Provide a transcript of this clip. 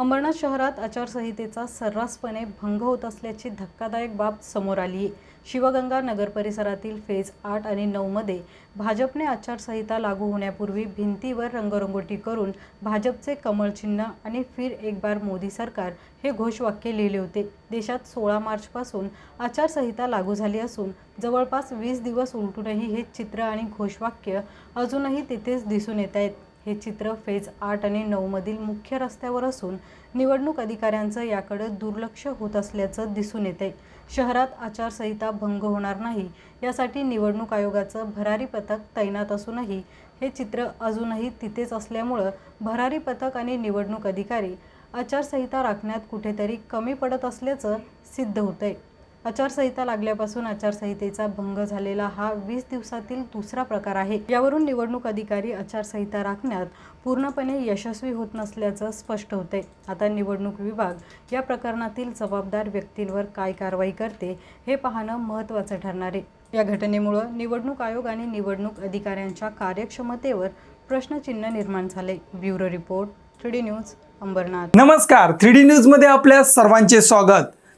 अंबरनाथ शहरात आचारसंहितेचा सर्रासपणे भंग होत असल्याची धक्कादायक बाब समोर आली आहे शिवगंगा नगर परिसरातील फेज आठ आणि नऊमध्ये भाजपने आचारसंहिता लागू होण्यापूर्वी भिंतीवर रंगरंगोटी करून भाजपचे कमळ चिन्ह आणि फिर एक बार मोदी सरकार हे घोषवाक्य लिहिले होते. देशात सोळा मार्चपासून आचारसंहिता लागू झाली असून जवळपास वीस दिवस उलटूनही हे चित्र आणि घोषवाक्य अजूनही तिथेच दिसून येत आहेत हे चित्र फेज आठ आणि नऊमधील मुख्य रस्त्यावर असून निवडणूक अधिकाऱ्यांचं याकडे दुर्लक्ष होत असल्याचं दिसून येते. शहरात आचारसंहिता भंग होणार नाही यासाठी निवडणूक आयोगाचं भरारी पथक तैनात असूनही हे चित्र अजूनही तिथेच असल्यामुळं भरारी पथक आणि निवडणूक अधिकारी आचारसंहिता राखण्यात कुठेतरी कमी पडत असल्याचं सिद्ध होतंय. आचारसंहिता लागल्यापासून आचारसंहितेचा भंग झालेला हा वीस दिवसातील दुसरा प्रकार आहे. यावरून निवडणूक अधिकारी आचारसंहिता राखण्यात पूर्णपणे यशस्वी होत नसल्याचं स्पष्ट होते आता निवडणूक विभाग या प्रकरणातील जबाबदार व्यक्तींवर काय कारवाई करते हे पाहणं महत्त्वाचं ठरणार आहे. या घटनेमुळं निवडणूक आयोग आणि निवडणूक अधिकाऱ्यांच्या कार्यक्षमतेवर प्रश्नचिन्ह निर्माण झाले bureau report three D news Ambernath. नमस्कार. थ्री डी न्यूजमध्ये आपल्या सर्वांचे स्वागत.